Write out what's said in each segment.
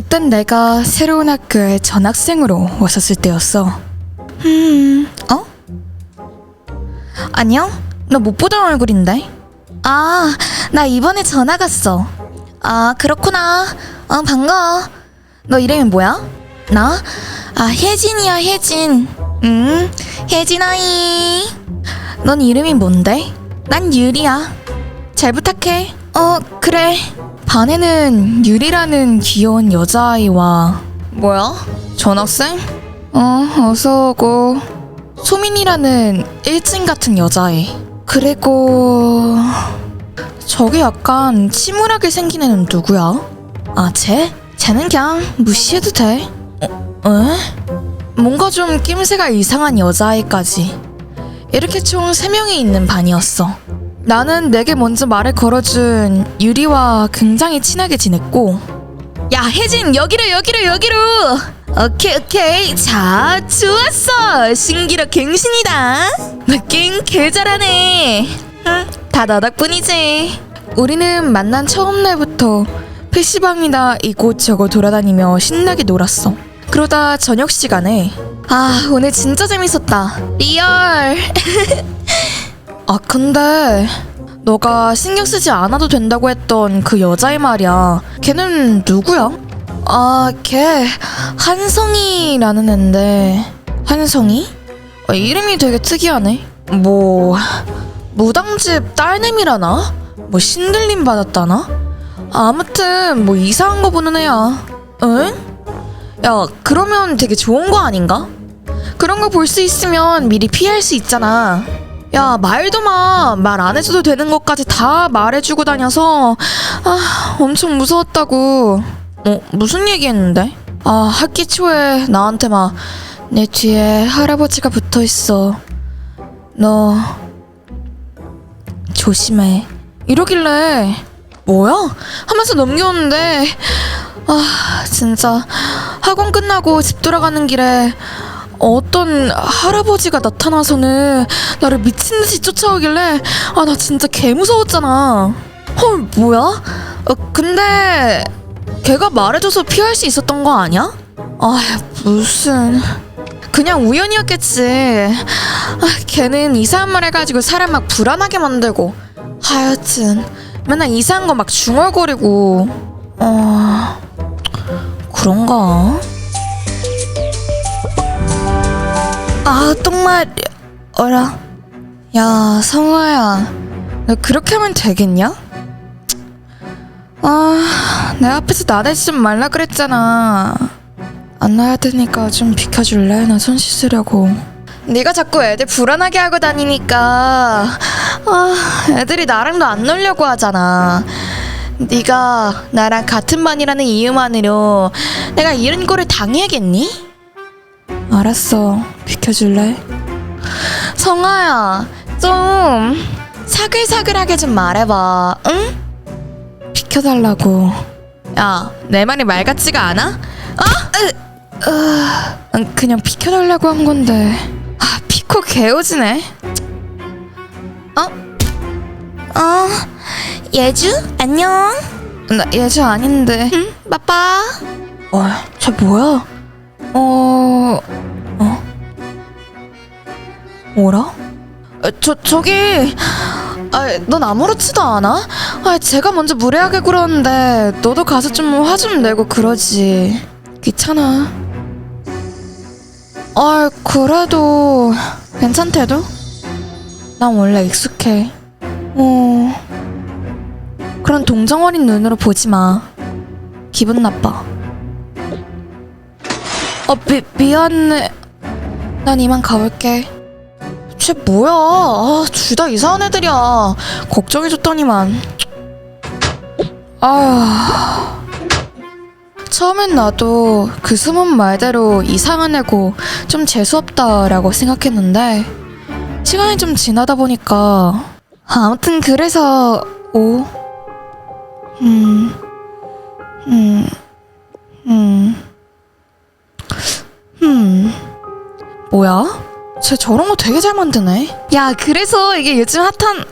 그땐 내가 새로운 학교에 전학생으로 왔었을 때였어. 음, 어? 안녕? 너못 보던 얼굴인데? 아, 나 이번에 전학 왔어. 아, 그렇구나. 어, 반가워. 너 이름이 뭐야? 나? 아, 혜진이야, 혜진. 음, 혜진아이. 넌 이름이 뭔데? 난 유리야. 잘 부탁해. 어, 그래. 반에는 유리라는 귀여운 여자아이와 뭐야? 전학생? 어, 어서 오고. 소민이라는 일진 같은 여자애. 그리고 저기 약간 침울하게 생긴 애는 누구야? 아, 쟤? 쟤는 그냥 무시해도 돼. 어? 에? 뭔가 좀 낌새가 이상한 여자아이까지. 이렇게 총 3명이 있는 반이었어. 나는 내게 먼저 말을 걸어준 유리와 굉장히 친하게 지냈고 야 혜진 여기로 여기로 여기로! 오케이 오케이. 자 좋았어. 신기로 갱신이다. 느낌 개 잘하네. 응, 다너 덕분이지. 우리는 만난 처음 날부터 PC방이나 이곳저곳 돌아다니며 신나게 놀았어. 그러다 저녁 시간에 아 오늘 진짜 재밌었다. 리얼 아 근데 너가 신경 쓰지 않아도 된다고 했던 그 여자애 말이야 걔는 누구야? 아 걔 한성이라는 앤데 한성이? 아, 이름이 되게 특이하네 뭐 무당집 딸내미라나? 뭐 신들림 받았다나? 아무튼 뭐 이상한 거 보는 애야 응? 야 그러면 되게 좋은 거 아닌가? 그런 거 볼 수 있으면 미리 피할 수 있잖아 야 말도 마. 말 안 해줘도 되는 것까지 다 말해주고 다녀서 아 엄청 무서웠다고. 어 무슨 얘기 했는데? 아 학기 초에 나한테 막 내 뒤에 할아버지가 붙어 있어. 너 조심해. 이러길래 뭐야? 하면서 넘겨오는데 아 진짜 학원 끝나고 집 돌아가는 길에 어떤 할아버지가 나타나서는 나를 미친 듯이 쫓아오길래 아 나 진짜 개 무서웠잖아. 헐 뭐야? 어, 근데 걔가 말해줘서 피할 수 있었던 거 아니야? 아 무슨 그냥 우연이었겠지. 아, 걔는 이상한 말 해가지고 사람 막 불안하게 만들고 하여튼 맨날 이상한 거 막 중얼거리고 어 그런가? 아 똥말 어라 야 성화야 너 그렇게 하면 되겠냐? 아 내 앞에서 나대지 좀 말라 그랬잖아 안 나야 되니까 좀 비켜줄래? 나 손 씻으려고 네가 자꾸 애들 불안하게 하고 다니니까 아 애들이 나랑도 안 놀려고 하잖아 네가 나랑 같은 반이라는 이유만으로 내가 이런 꼴을 당해야겠니? 알았어. 비켜줄래? 성아야, 좀 사글사글하게 좀 말해봐. 응? 비켜달라고. 야, 내 말이 말 같지가 않아? 어? 으, 으, 응, 그냥 비켜달라고 한 건데. 아, 피코 개오지네. 어? 어? 예주? 안녕? 나 예주 아닌데. 응? 빠빠? 어, 저 뭐야? 어... 어? 뭐라? 아, 저, 저기... 아, 넌 아무렇지도 않아? 아, 제가 먼저 무례하게 굴었는데 너도 가서 좀 화 좀 내고 그러지 귀찮아 아, 그래도 괜찮대도? 난 원래 익숙해 어... 그런 동정 어린 눈으로 보지 마 기분 나빠 어, 미, 미안해. 난 이만 가볼게. 쟤 뭐야? 아, 둘 다 이상한 애들이야. 걱정해줬더니만. 아휴. 처음엔 나도 그 숨은 말대로 이상한 애고 좀 재수없다라고 생각했는데 시간이 좀 지나다 보니까 아무튼 그래서 오 음, 음, 음. 음, 뭐야? 쟤 저런 거 되게 잘 만드네. 야, 그래서 이게 요즘 핫한.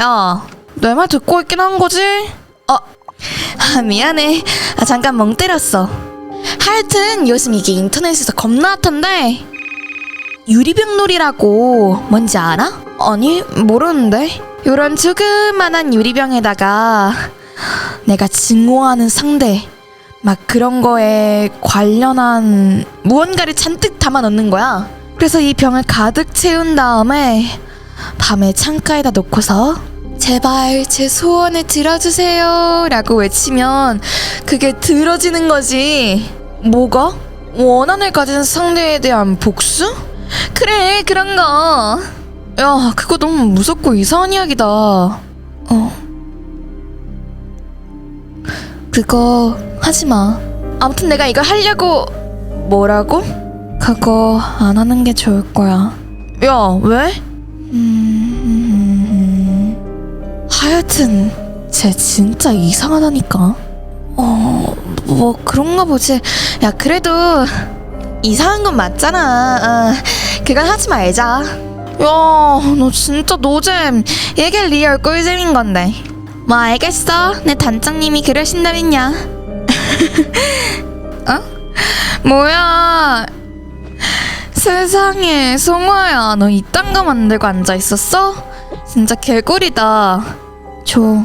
야, 내 말 듣고 있긴 한 거지? 어, 아, 미안해. 아, 잠깐 멍 때렸어. 하여튼 요즘 이게 인터넷에서 겁나 핫한데 유리병놀이라고 뭔지 알아? 아니 모르는데 요런 조그만한 유리병에다가 내가 증오하는 상대 막 그런 거에 관련한 무언가를 잔뜩 담아 넣는 거야 그래서 이 병을 가득 채운 다음에 밤에 창가에다 놓고서 제발 제 소원을 들어주세요 라고 외치면 그게 들어지는 거지 뭐가? 원한을 가진 상대에 대한 복수? 그래 그런 거. 야 그거 너무 무섭고 이상한 이야기다. 어. 그거 하지 마. 아무튼 내가 이걸 하려고 뭐라고? 그거 안 하는 게 좋을 거야. 야 왜? 음... 하여튼 쟤 진짜 이상하다니까. 어, 뭐 그런가 보지. 야, 그래도 이상한 건 맞잖아. 어, 그건 하지 말자. 야, 너 진짜 노잼. 이게 리얼 꿀잼인 건데. 뭐 알겠어. 내 단장님이 그러신다면야. 어? 뭐야? 세상에, 송아야, 너 이딴 거 만들고 앉아 있었어? 진짜 개꿀이다. 줘.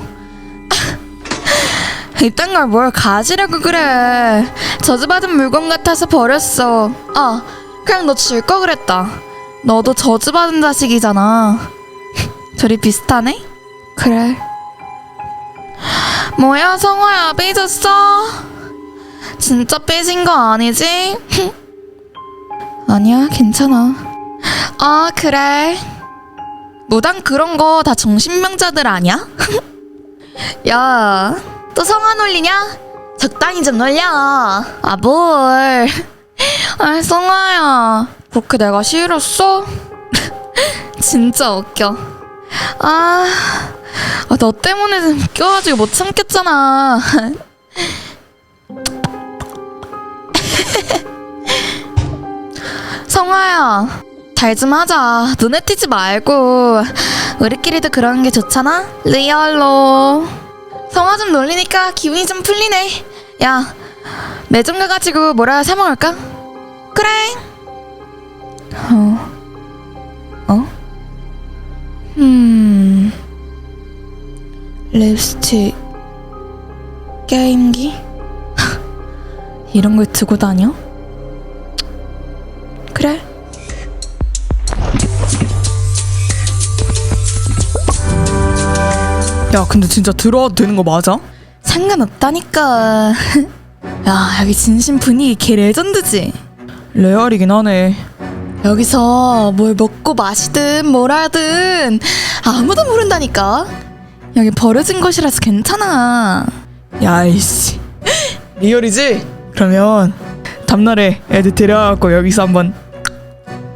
이딴 걸 뭘 가지라고 그래 저주받은 물건 같아서 버렸어 아 그냥 너 줄 거 그랬다 너도 저주받은 자식이잖아 둘이 비슷하네? 그래 뭐야 성화야 삐졌어? 진짜 삐진 거 아니지? 아니야 괜찮아 아 그래 무당 그런 거 다 정신병자들 아니야? 야 또 성화 놀리냐? 적당히 좀 놀려. 아 뭘? 아 성화야. 그렇게 내가 싫었어? 진짜 웃겨. 아, 아, 너 때문에 웃겨가지고 못 참겠잖아. 성화야, 잘 좀 하자. 눈에 띄지 말고. 우리끼리도 그러는 게 좋잖아? 리얼로. 성화 좀 놀리니까 기분이 좀 풀리네. 야, 매점 가가지고 뭐라 사 먹을까? 그래. 어. 어? 음. 립스틱. 게임기? 이런 걸 두고 다녀? 그래. 야 근데 진짜 들어와도 되는 거 맞아? 상관없다니까. 야, 여기 진심 분위기 개 레전드지? 레알이긴 하네 여기서 뭘 먹고 마시든 뭘 하든 아무도 모른다니까. 여기 버려진 곳이라서 괜찮아. 야이씨 리얼이지? 그러면 다음날에 애들 데려와갖고 여기서 한번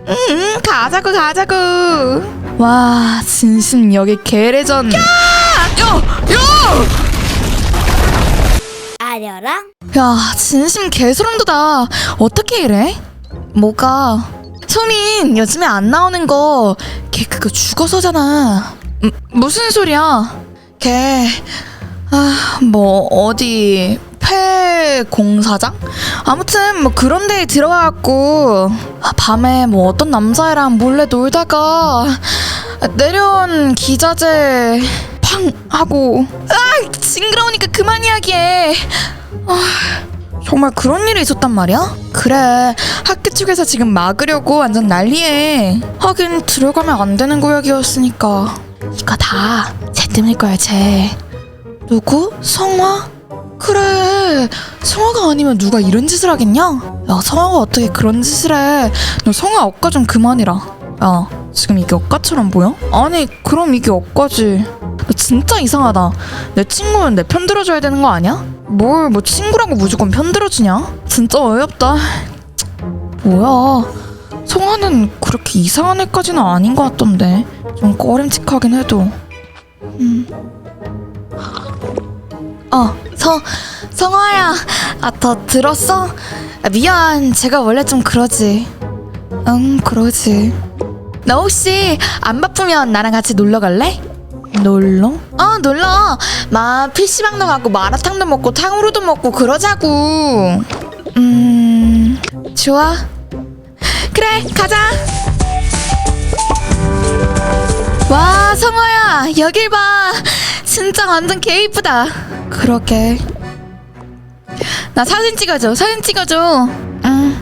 응, 가자고 가자고. 와, 진심 여기 개 레전. 야! 아려라? 야, 진심 개 소름 돋아. 어떻게 이래? 뭐가? 소민 요즘에 안 나오는 거 걔 그거 죽어서잖아. 음, 무슨 소리야? 걔 아, 뭐 어디 폐 공사장? 아무튼 뭐 그런 데에 들어가갖고 아, 밤에 뭐 어떤 남자애랑 몰래 놀다가 내려온 기자재 팡 하고 아 징그러우니까 그만 이야기해. 정말 그런 일이 있었단 말이야? 그래 학교 측에서 지금 막으려고 완전 난리해 하긴 들어가면 안 되는 구역이었으니까 이거 다 쟤 때문일 거야 쟤 누구? 성화? 그래 성화가 아니면 누가 이런 짓을 하겠냐? 야 성화가 어떻게 그런 짓을 해 너 성화 억까 좀 그만해라 야 지금 이게 억까처럼 보여? 아니 그럼 이게 억까지 너 진짜 이상하다 내 친구면 내편 들어줘야 되는 거 아니야? 뭘 뭐 친구라고 무조건 편 들어주냐? 진짜 어이없다. 뭐야? 성화는 그렇게 이상한 애까지는 아닌 것 같던데 좀 꺼림칙하긴 해도. 음. 어, 성 성화야, 아더 들었어? 아, 미안, 제가 원래 좀 그러지. 응, 그러지. 너 혹시 안 바쁘면 나랑 같이 놀러 갈래? 놀러? 어 놀러 막 PC방도 가고 마라탕도 먹고 탕후루도 먹고 그러자고 음, 좋아. 그래, 가자. 와, 성화야, 여길 봐. 진짜 완전 개 이쁘다. 그러게. 나 사진 찍어줘, 사진 찍어줘. 응.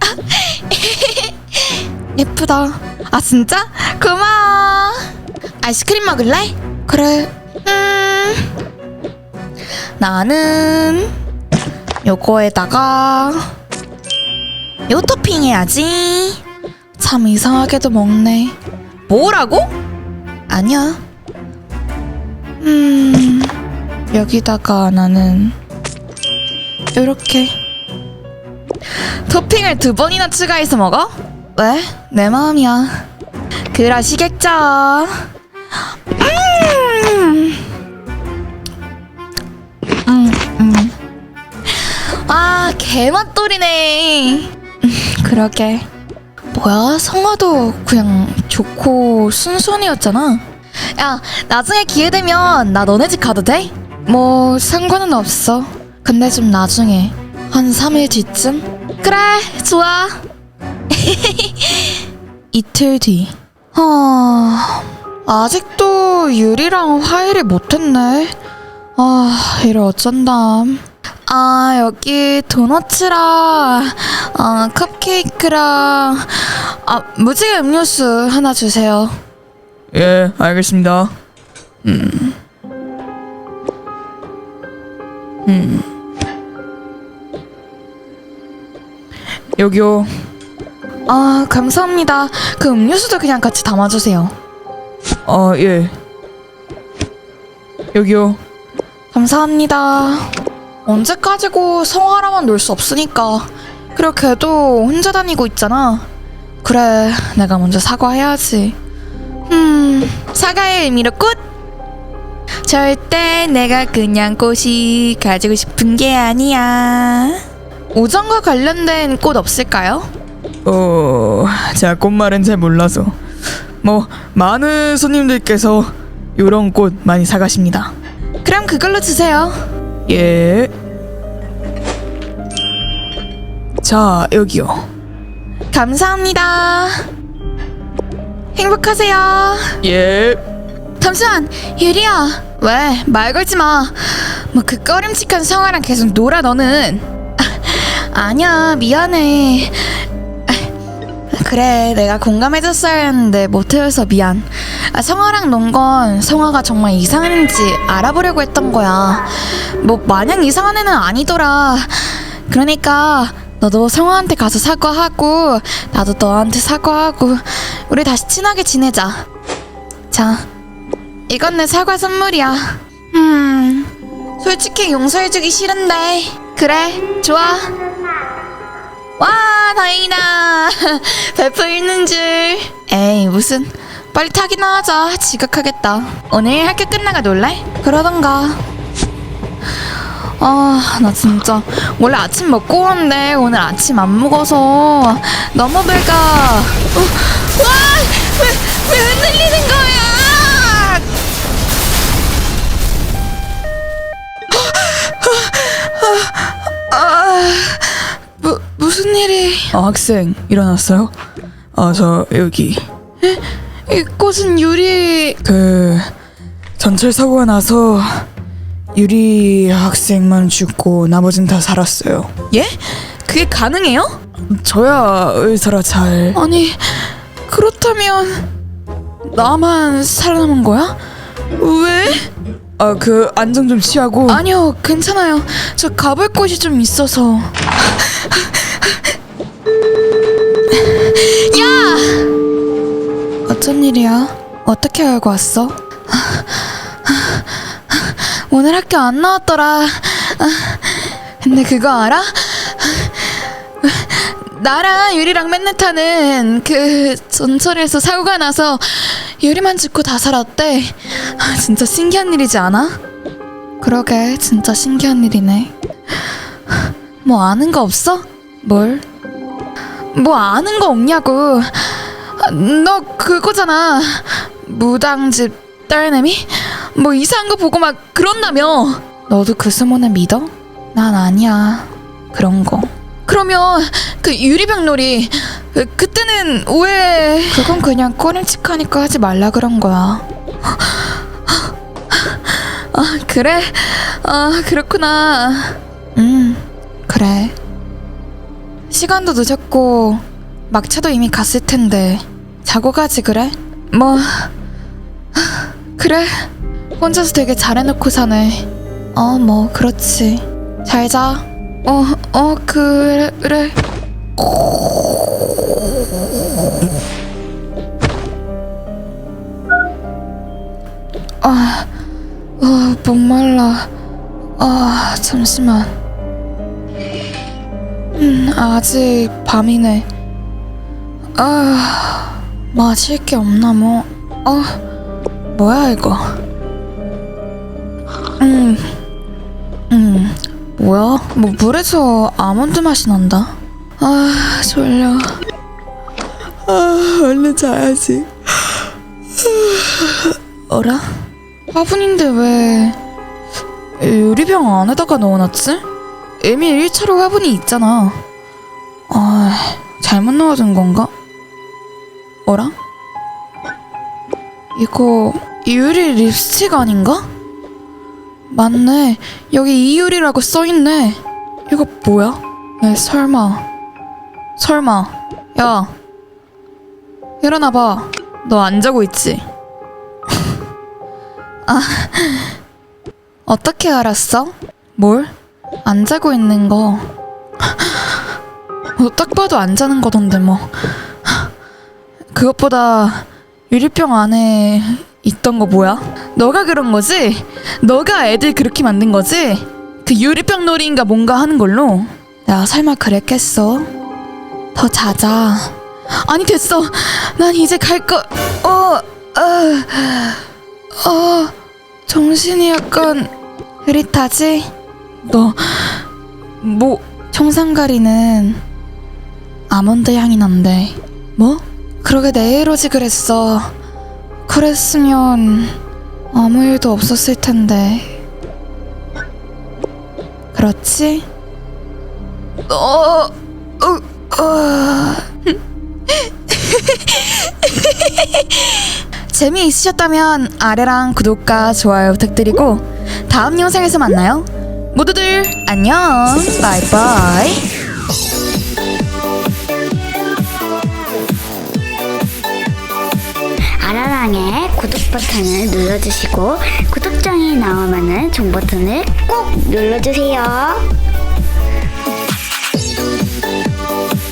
예쁘다. 아, 진짜? 고마워. 아이스크림 먹을래? 그래. 음. 나는 요거에다가 요 토핑 해야지. 참 이상하게도 먹네. 뭐라고? 아니야. 음. 여기다가 나는 요렇게 토핑을 두 번이나 추가해서 먹어? 왜? 내 마음이야. 그러시겠죠. 음. 음, 음. 아, 개맛돌이네. 음, 그러게. 뭐야, 성화도 그냥 좋고 순순이었잖아. 야, 나중에 기회 되면 나 너네 집 가도 돼? 뭐, 상관은 없어. 근데 좀 나중에. 한 3일 뒤쯤? 그래, 좋아. 이틀 뒤. 어... 아직도 유리랑 화해를 못했네. 아, 이를 어쩐담. 아, 여기 도너츠랑, 아, 컵케이크랑, 아, 무지개 음료수 하나 주세요. 예, 알겠습니다. 음. 음. 여기요. 아, 감사합니다. 그 음료수도 그냥 같이 담아주세요. 아, 예. 여기요. 감사합니다. 언제까지고 성화라만 놀 수 없으니까. 그리고 걔도 혼자 다니고 있잖아. 그래, 내가 먼저 사과해야지. 음, 사과의 의미로 꽃! 절대 내가 그냥 꽃이 가지고 싶은 게 아니야. 오정과 관련된 꽃 없을까요? 어, 제가 꽃말은 잘 몰라서. 뭐, 많은 손님들께서 요런 꽃 많이 사가십니다. 그럼 그걸로 주세요. 예. 자, 여기요. 감사합니다. 행복하세요. 예. 잠시만, 유리야. 왜? 말 걸지 마. 뭐 그 꺼림칙한 성화랑 계속 놀아 너는. 아, 아니야, 미안해. 아, 그래, 내가 공감해줬어야 했는데 못해줘서 미안. 아, 성화랑 논 건 성화가 정말 이상한 애인지 알아보려고 했던 거야. 뭐 마냥 이상한 애는 아니더라. 그러니까 너도 성화한테 가서 사과하고 나도 너한테 사과하고 우리 다시 친하게 지내자. 자, 이건 내 사과 선물이야. 음, 솔직히 용서해주기 싫은데. 그래, 좋아. 와, 다행이다. 베프 읽는 줄. 에이, 무슨. 빨리 타기나 하자. 지각하겠다. 오늘 학교 끝나가 놀래? 그러던가. 아, 나 진짜 원래 아침 먹고 오는데 오늘 아침 안 먹어서 너무 배가. 어, 와, 왜, 왜 흔들리는 거야? 아, 무, 무슨 일이? 아, 학생 일어났어요? 아, 저 여기 이 꽃은 유리. 그 전철 사고가 나서 유리 학생만 죽고 나머진 다 살았어요. 예? 그게 가능해요? 저야 의사라 잘. 아니, 그렇다면 나만 살아남은 거야? 왜? 아, 그 안정 좀 취하고. 아니요, 괜찮아요. 저 가볼 곳이 좀 있어서. 야! 어쩐 일이야? 어떻게 알고 왔어? 오늘 학교 안 나왔더라. 근데 그거 알아? 나랑 유리랑 맨날 타는 그 전철에서 사고가 나서 유리만 죽고 다 살았대. 아, 진짜 신기한 일이지 않아? 그러게 진짜 신기한 일이네. 뭐 아는 거 없어? 뭘? 뭐 아는 거 없냐고. 아, 너 그거잖아. 무당집 딸내미? 뭐 이상한 거 보고 막 그런다며. 너도 그 스모네 믿어? 난 아니야. 그런 거. 그러면 그 유리병 놀이 그, 그때는 왜 그건 그냥 꼬림칙하니까 하지 말라 그런 거야. 아 그래? 아 그렇구나. 음 그래. 시간도 늦었고 막차도 이미 갔을 텐데 자고 가지 그래? 뭐 그래 혼자서 되게 잘해놓고 사네. 어 뭐 그렇지. 잘 자. 어 어 그래 그래. 아, 아 목말라. 아 잠시만. 음 아직 밤이네. 아 마실 게 없나 뭐. 어 뭐야 이거. 음. 음. 뭐야? 뭐 물에서 아몬드 맛이 난다. 아 졸려. 아 얼른 자야지 어라? 화분인데 왜 유리병 안에다가 넣어놨지? 이미 1차로 화분이 있잖아. 아 잘못 넣어둔 건가? 어라? 이거 유리 립스틱 아닌가? 맞네. 여기 이유리라고 써있네. 이거 뭐야? 에 설마. 설마. 야. 일어나봐. 너 안 자고 있지? 아. 어떻게 알았어? 뭘? 안 자고 있는 거. 어, 딱 봐도 안 자는 거던데 뭐. 그것보다 유리병 안에 있던 거 뭐야? 너가 그런 거지? 너가 애들 그렇게 만든 거지? 그 유리병 놀이인가 뭔가 하는 걸로? 야 설마 그랬겠어? 더 자자. 아니 됐어. 난 이제 갈 거. 어, 아, 어, 정신이 약간 흐릿하지? 너, 뭐, 청산가리는 아몬드 향이 난대. 뭐? 그러게 내일 오지 그랬어. 그랬으면 아무 일도 없었을 텐데. 그렇지? 어, 어, 어. 재미있으셨다면 아래랑 구독과 좋아요 부탁드리고 다음 영상에서 만나요. 모두들 안녕. 바이바이. 구독 버튼을 눌러주시고 구독장이 나오면은 종 버튼을 꼭 눌러주세요.